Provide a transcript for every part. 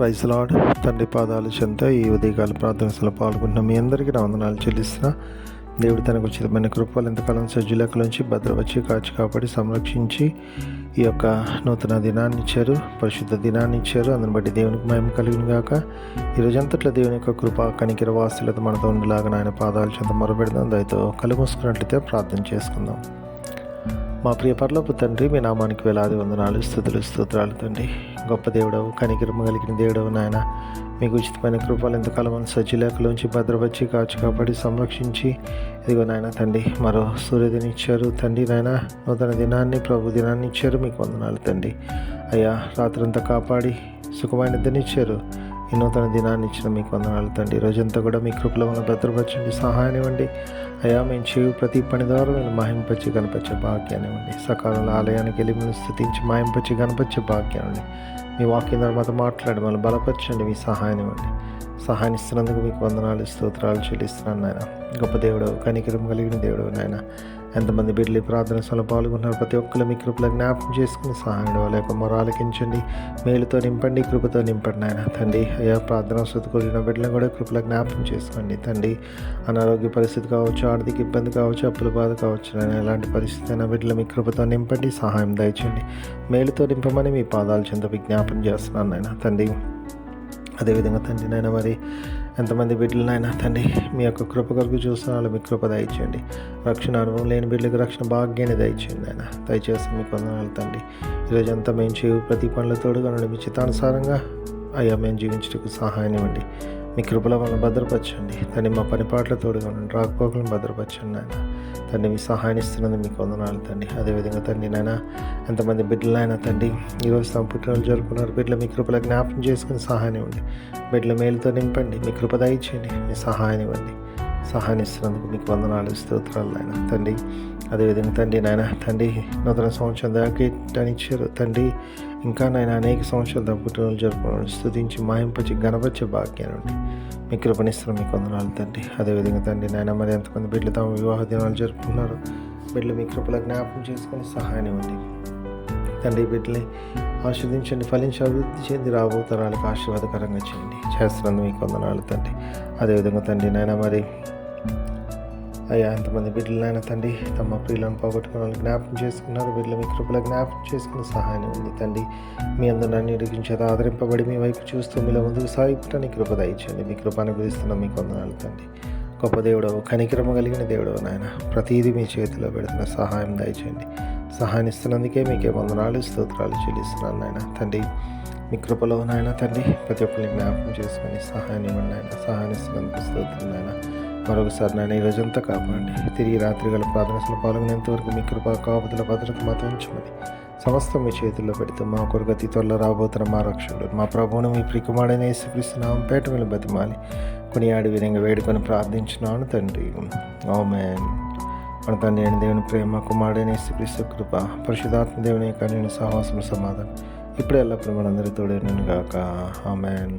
Praise lord. తండ్రి పాదాలు చెంత ఈ ఉదయకాల ప్రార్థనలో పాల్గొంటున్న మీ అందరికీ నా వందనాలు చెల్లిస్తున్నా. దేవుడు తనకు ఉచితమైన కృపలు ఎంతకాలం సజ్జులకలోంచి భద్రవచ్చి కాచి కాపాడి సంరక్షించి ఈ యొక్క నూతన దినాన్ని ఇచ్చారు పరిశుద్ధ దినాన్ని ఇచ్చారు. అందుని బట్టి దేవునికి మయం కలిగిన గాక. ఈరోజంతట్లో దేవుని యొక్క కృప కనికిర వాసులతో మనతో ఉండేలాగా ఆయన పాదాలు చెంత మొరబెడదాం దయతో కళ్ళు ప్రార్థన చేసుకుందాం. మా ప్రియ పర్లోపు తండ్రి మీ నామానికి వేలాది వందనాలు స్థుతులు స్తోత్రాలు తండ్రి. గొప్ప దేవుడవు కనికిరమ కలిగిన దేవుడవు నాయన. మీకు ఉచితమైన కృపలు ఎంతకాలం మన సజ్జలేఖలోంచి భద్రపరిచి కాచి కాపాడి సంరక్షించి. ఇదిగో నాయన తండ్రి మరో సూర్యదిని ఇచ్చారు తండ్రి నాయన నూతన దినాన్ని ప్రభు దినాన్ని ఇచ్చారు. మీకు వందనాలు తండ్రి. అయ్యా రాత్రంతా కాపాడి సుఖమైన దిని ఇచ్చారు ఈ నూతన దినాన్ని ఇచ్చిన మీకు వందనాలు తండ్రి. రోజంతా కూడా మీ కృపలో ఉన్న భద్రపరచండి సహాయం ఇవ్వండి. అయ్యా మేము చేయు ప్రతి పని ద్వారా మేము మహింపచ్చి గణపచ్చే భాగ్యాన్ని ఇవ్వండి. సకాలంలో ఆలయానికి వెళ్ళి మేము స్థుతించి మాహింపచ్చి కనపచ్చే భాగ్యాన్ని మీ వాక్యం ద్వారా మాతో మాట్లాడి మళ్ళీ బలపరచండి మీ సహాయం ఇవ్వండి. సహాయం ఇస్తున్నందుకు మీకు వందనాలు స్తోత్రాలు చెల్లిస్తున్నాను నాయన. గొప్ప దేవుడు కనికరం కలిగిన దేవుడు నాయన. ఎంతమంది బిడ్డలు ఈ ప్రార్థన సభలో పాల్గొన్నారు ప్రతి ఒక్కరు మీ కృపలో జ్ఞాపకం చేసుకుని సహాయం లేక మొరాలకించండి మేలుతో నింపండి కృపతో నింపండి నాయన తండ్రి. అయ్యా ప్రార్థన శృతి కూడిన బిడ్డలను కూడా కృపలో జ్ఞాపకం చేసుకోండి తండ్రి. అనారోగ్య పరిస్థితి కావచ్చు ఆర్థిక ఇబ్బంది కావచ్చు అప్పుల బాధ కావచ్చు నాయన ఎలాంటి పరిస్థితి అయినా బిడ్డలు మీ కృపతో నింపండి సహాయం దయచండి మేలుతో నింపమని మీ పాదాలు చెంత విజ్ఞాపన చేస్తున్నాను నాయన తండ్రి. అదేవిధంగా తండ్రి నాయన మరి ఎంతమంది బిడ్డలనైనా తండ్రి మీ యొక్క కృప కొరకు చూస్తున్న మీ కృప దయచేయండి. రక్షణ అనుభవం లేని బిడ్డలకు రక్షణ భాగ్యాన్ని దయచేయండి ఆయన దయచేసి మీకు వందనాలు తండ్రి. ఈరోజు అంతా మేము చేయు ప్రతి పనుల తోడుగా నుండి మీ చిత్తానుసారంగా అయ్యా మేము జీవించడానికి సహాయం ఇవ్వండి. మీ కృపలో మనం భద్రపరచండి. దాన్ని మా పనిపాట్ల తోడుగా రాకపోకలను భద్రపరచండి ఆయన తండ్రి మీ సహాయాన్ని ఇస్తున్నది మీకు వందనాలు తండ్రి. అదేవిధంగా తండ్రి నాయన ఎంతమంది బిడ్డలైనా తండ్రి ఈరోజు తమ పుట్టినరోజు జరుపుకున్నారు. బిడ్డలు మీ కృపల జ్ఞాపకం చేసుకుని సహాయం ఇవ్వండి. బిడ్డల మేలుతో నింపండి. మీ కృప దయచేయండి. మీ సహాయం ఇవ్వండి. సహాయం ఇస్తున్నందుకు మీకు వందనాలు స్తోత్రాలు ఆయన తండ్రి అదేవిధంగా తండ్రి నాయన తండ్రి నూతన సంవత్సరం దాకా ఇచ్చారు తండ్రి ఇంకా నాయన అనేక సంవత్సరాలు తమ పుట్టినరోజు జరుపుకున్నాను స్థుతించి మాయింపచ్చి గణపరిచే భాగ్యాన్ని నుండి మీ కృపణిస్తున్న మీకు వందనాలు తండ్రి. అదేవిధంగా తండ్రి నాయన మరి ఎంతమంది బిడ్డలు తమ వివాహ దినాలు జరుపుకున్నారు బిడ్డలు మీ కృపల జ్ఞాపకం చేసుకుని సహాయం ఇవ్వండి తండ్రి బిడ్డని ఆస్వాదించండి ఫలించి అభివృద్ధి చెంది రాబో తరాలకు ఆశీర్వాదకరంగా చేయండి. చేస్తున్నందుకు మీకు వందనాలు తండ్రి. అదేవిధంగా తండ్రి నాయన మరి అయ్యా ఎంతమంది బిడ్డలైన తండ్రి తమ ప్రియులను పోగొట్టుకున్న వాళ్ళు జ్ఞాపకం చేసుకున్నారు. బిడ్డలు మీ కృపలో జ్ఞాపకం చేసుకున్న సహాయం ఉంది తండ్రి. మీ అందరూ నన్ను ఇరిగించేది ఆదరింపబడి మీ వైపు చూస్తూ మీలో ముందుకు సాగిపోవటానికి కృప దయచండి మీ కృపను గురిస్తున్న మీకు వందనాలు తండ్రి. గొప్ప దేవుడవు కనికరమ కలిగిన దేవుడవు నాయన ప్రతిదీ మీ చేతిలో పెడుతున్న సహాయం దయచేయండి. సహాయం ఇస్తున్నందుకే మీకే వందనాలు స్తోత్రాలు చెల్లిస్తున్నాను నాయన. తండ్రి మీ కృపలో నాయన తండ్రి ప్రతి ఒక్కరిని జ్ఞాపకం చేసుకొని సహాయం ఇవ్వండి నాయన. సహాయం ఇస్తున్నందుకు స్తోత్రం నాయన. మరొకసారి నాయన ఈ రోజంతా కాపాడండి. తిరిగి రాత్రి గల ప్రార్థనలు పాల్గొనేంత వరకు మీ కృప కాపుదల భద్రత మాతో ఉంచమని సమస్తం మీ చేతుల్లో పెడితే మా కొరకు అతి త్వరలో రాబోతున్న మా రక్షకుడు మా ప్రభువును మీ ప్రికుమారుడైన యేసుక్రీస్తున్నాం పేట మీద బతిమాలి. కొనియాడి విధంగా వేడుకొని ప్రార్థించున్నాను తండ్రి. ఆమెన్. మన తండ్రి అయిన దేవుని ప్రేమ కుమారుడైన యేసుక్రీస్తు కృప పరిశుధాత్మ దేవుని యొక్క నేను సహవాసం సమాధానం ఇప్పుడు ఎల్లప్పుడు మనందరి తోడే నేను గాక ఆమెన్.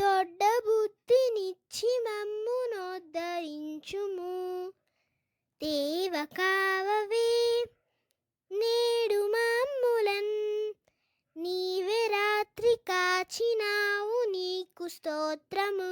దొడ్డ బుద్ధినిచ్చి మమ్ము నోద్ధరించుము. దేవ కావవే నేడు మమ్ములన్. నీవే రాత్రి కాచినావు నీకు స్తోత్రము.